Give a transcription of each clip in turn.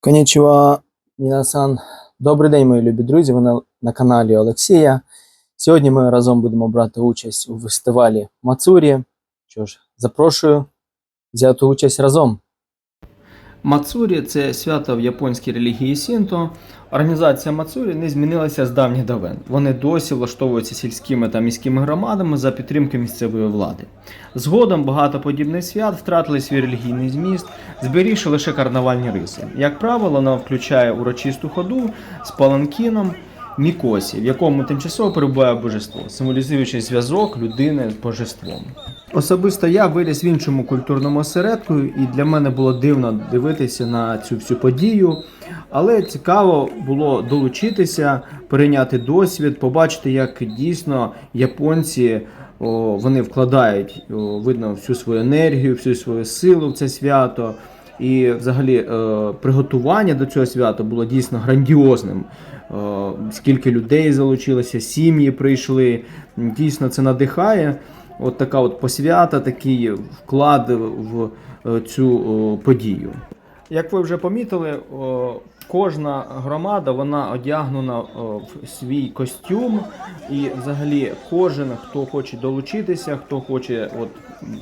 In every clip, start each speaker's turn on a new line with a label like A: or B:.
A: Конічува, Мінасан. Добрий день, мої любі друзі. Ви на, на каналі Олексія. Сьогодні ми разом будемо брати участь у фестивалі Мацурі. Що ж, запрошую взяти участь разом. Мацурі це свято в японській релігії Сінто. Організація Мацурі не змінилася з давніх давен. Вони досі влаштовуються сільськими та міськими громадами за підтримки місцевої влади. Згодом багато подібних свят втратили свій релігійний зміст, зберігши лише карнавальні риси. Як правило, вона включає урочисту ходу з паланкіном мікосі, в якому тимчасово перебуває божество, символізуючи зв'язок людини з божеством. Особисто я виріс в іншому культурному осередку, і для мене було дивно дивитися на цю всю подію. Але цікаво було долучитися, перейняти досвід, побачити, як дійсно японці о, вони вкладають о, видно всю свою енергію, всю свою силу в це свято. І взагалі е, приготування до цього свята було дійсно грандіозним. Е, скільки людей залучилося, сім'ї прийшли. Дійсно, це надихає. От така от посвята, такий вклад в е, цю подію. Як ви вже помітили, кожна громада вона одягнена в свій костюм, і взагалі кожен, хто хоче долучитися, хто хоче от,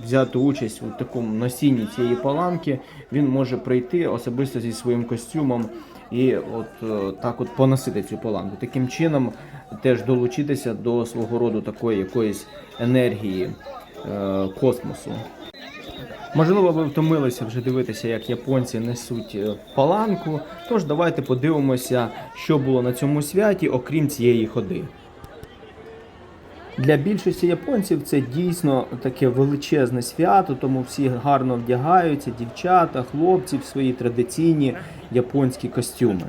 A: взяти участь у такому носінні цієї паланки, він може прийти особисто зі своїм костюмом і от е, так от поносити цю паланку. Таким чином теж долучитися до свого роду такої якоїсь енергії е, космосу. Можливо, ви втомилися вже дивитися, як японці несуть е, паланку. Тож давайте подивимося, що було на цьому святі, окрім цієї ходи. Для більшості японців це дійсно таке величезне свято, тому всі гарно вдягаються, дівчата, хлопці в свої традиційні японські костюми.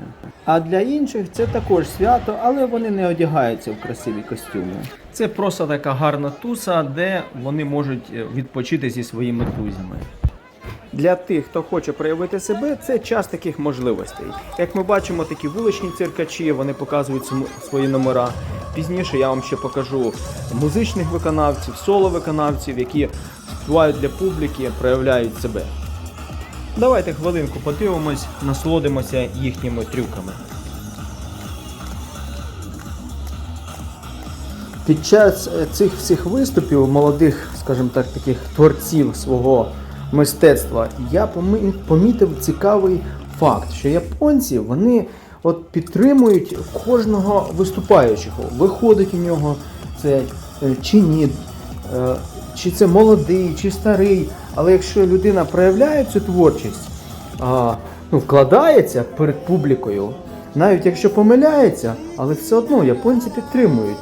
A: А для інших це також свято, але вони не одягаються в красиві костюми. Це просто така гарна туса, де вони можуть е, відпочити зі своїми друзями. Для тих, хто хоче проявити себе, це час таких можливостей. Як ми бачимо, такі вуличні циркачі, вони показують свої номера. Пізніше я вам ще покажу музичних виконавців, соло-виконавців, які співають для публіки, проявляють себе. Давайте хвилинку подивимось, насолодимося їхніми трюками. Під час е, цих всіх виступів молодих, скажімо так, таких творців свого мистецтва, я помітив цікавий факт, що японці вони от підтримують кожного виступаючого. Виходить у нього це е, чи ні, е, чи це молодий, чи старий. Але якщо людина проявляє цю творчість, ну, вкладається перед публікою, навіть якщо помиляється, але все одно японці підтримують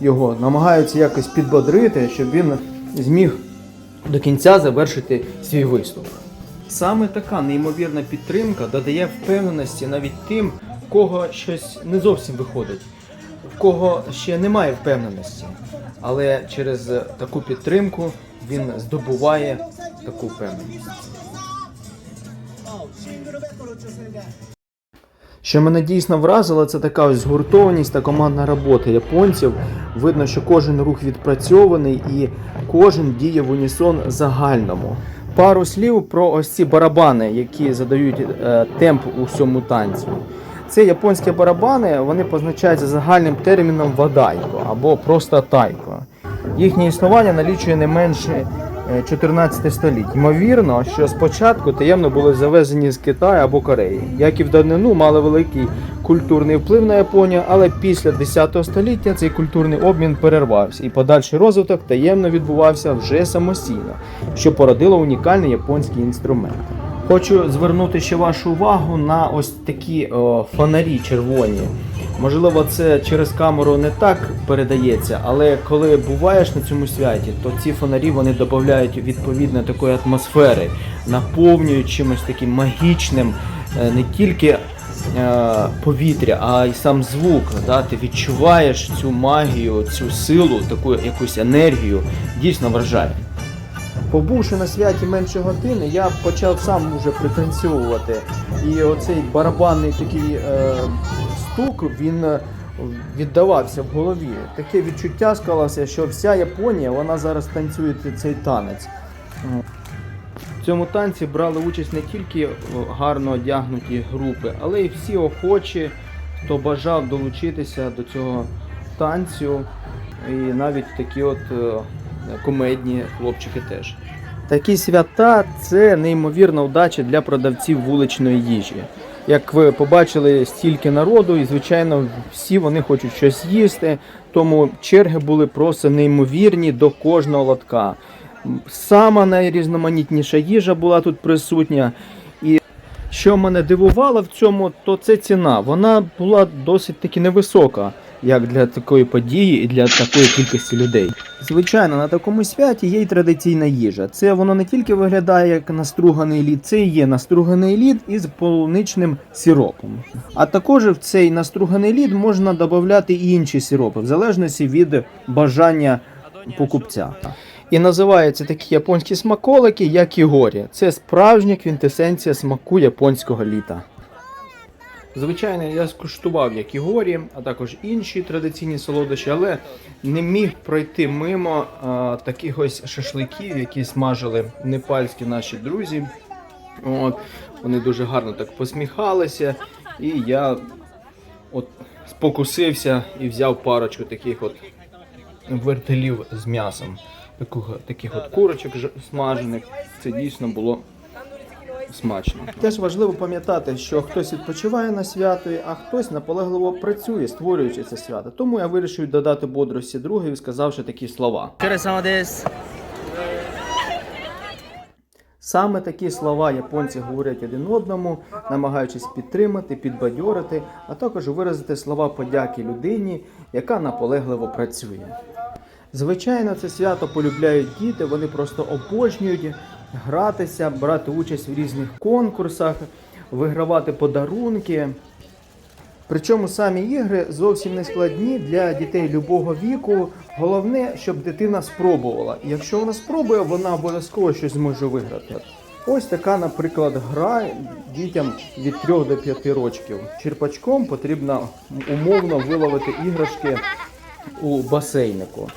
A: його, намагаються якось підбодрити, щоб він зміг до кінця завершити свій виступ. Саме така неймовірна підтримка додає впевненості навіть тим, в кого щось не зовсім виходить, в кого ще немає впевненості. Але через таку підтримку він здобуває таку впевненість. Що мене дійсно вразило, це така ось згуртованість та командна робота японців. Видно, що кожен рух відпрацьований і кожен діє в унісон загальному. Пару слів про ось ці барабани, які задають е, темп у всьому танцю. Це японські барабани, вони позначаються загальним терміном вадайко або просто тайко. Їхнє існування налічує не менше е, 14 століть. Ймовірно, що спочатку таємно були завезені з Китаю або Кореї, як і в давнину мали великий культурний вплив на Японію, але після 10 століття цей культурний обмін перервався, і подальший розвиток таємно відбувався вже самостійно, що породило унікальний японський інструмент. Хочу звернути ще вашу увагу на ось такі о, фонарі червоні. Можливо, це через камеру не так передається, але коли буваєш на цьому святі, то ці фонарі вони додають відповідно такої атмосфери, наповнюють чимось таким магічним е, не тільки е, повітря, а й сам звук. Да? Ти відчуваєш цю магію, цю силу, таку якусь енергію, дійсно вражає. Побувши на святі менше години, я почав сам уже пританцьовувати. І оцей барабанний такий е, стук, він е, віддавався в голові. Таке відчуття склалося, що вся Японія вона зараз танцює цей танець. В цьому танці брали участь не тільки о, гарно одягнуті групи, але й всі охочі, хто бажав долучитися до цього танцю, і навіть такі от е, комедні хлопчики теж. Такі свята це неймовірна удача для продавців вуличної їжі. Як ви побачили, стільки народу, і звичайно, всі вони хочуть щось їсти, тому черги були просто неймовірні до кожного лотка. Сама найрізноманітніша їжа була тут присутня. І що мене дивувало в цьому, то це ціна. Вона була досить таки невисока, як для такої події і для такої кількості людей. Звичайно, на такому святі є й традиційна їжа. Це воно не тільки виглядає як наструганий лід, це і є наструганий лід із полуничним сиропом. А також в цей наструганий лід можна додати і інші сиропи, в залежності від бажання покупця. І називаються такі японські смаколики, як і горі. Це справжня квінтесенція смаку японського літа. Звичайно, я скуштував як і горі, а також інші традиційні солодощі, але не міг пройти мимо а, таких ось шашликів, які смажили непальські наші друзі. От, вони дуже гарно так посміхалися, і я от спокусився і взяв парочку таких от вертелів з м'ясом. Такого, таких от курочок смажених. Це дійсно було смачно. Теж важливо пам'ятати, що хтось відпочиває на свято, а хтось наполегливо працює, створюючи це свято. Тому я вирішив додати бодрості другові, сказавши такі слова. Саме такі слова японці говорять один одному, намагаючись підтримати, підбадьорити, а також виразити слова подяки людині, яка наполегливо працює. Звичайно, це свято полюбляють діти, вони просто обожнюють гратися, брати участь в різних конкурсах, вигравати подарунки. Причому самі ігри зовсім не складні для дітей любого віку. Головне, щоб дитина спробувала. Якщо вона спробує, вона обов'язково щось зможе виграти. Ось така, наприклад, гра дітям від 3 до 5 років. Черпачком потрібно умовно виловити іграшки у басейнику.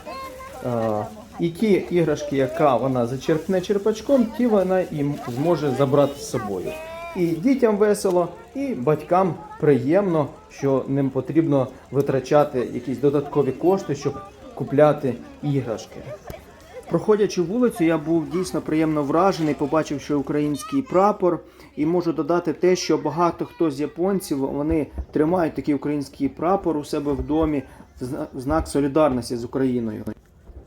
A: І ті іграшки, яка вона зачерпне черпачком, ті вона і зможе забрати з собою. І дітям весело, і батькам приємно, що ним потрібно витрачати якісь додаткові кошти, щоб купляти іграшки. Проходячи вулицю, я був дійсно приємно вражений, побачив, що український прапор, і можу додати те, що багато хто з японців вони тримають такий український прапор у себе в домі в знак солідарності з Україною.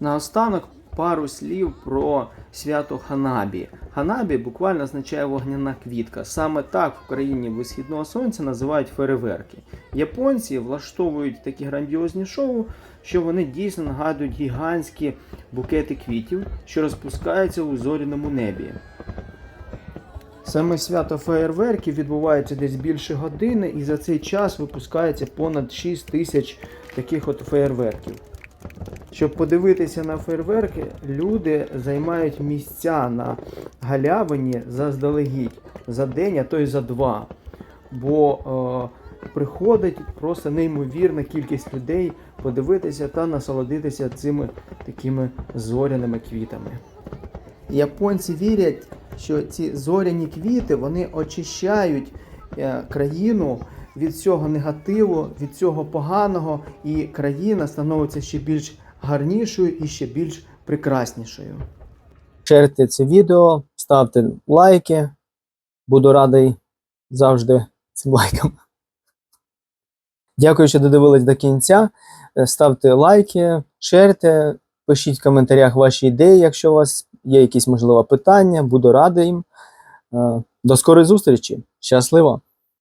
A: Наостанок пару слів про свято Ханабі. Ханабі буквально означає вогняна квітка. Саме так в країні висхідного сонця називають фейерверки. Японці влаштовують такі грандіозні шоу, що вони дійсно нагадують гігантські букети квітів, що розпускаються у зоряному небі. Саме свято феєрверків відбувається десь більше години, і за цей час випускається понад 6 тисяч таких от феєрверків. Щоб подивитися на фейерверки, люди займають місця на галявині заздалегідь за день, а то й за два. Бо е, приходить просто неймовірна кількість людей подивитися та насолодитися цими такими зоряними квітами. Японці вірять, що ці зоряні квіти вони очищають е, країну від цього негативу, від цього поганого, і країна становиться ще більш гарнішою і ще більш прекраснішою. Шерте це відео, ставте лайки. Буду радий завжди цим лайкам. Дякую, що додивились до кінця. Ставте лайки, шерте, пишіть в коментарях ваші ідеї, якщо у вас є якісь можливо питання, буду радий їм. Е, До скорої зустрічі. Щасливо!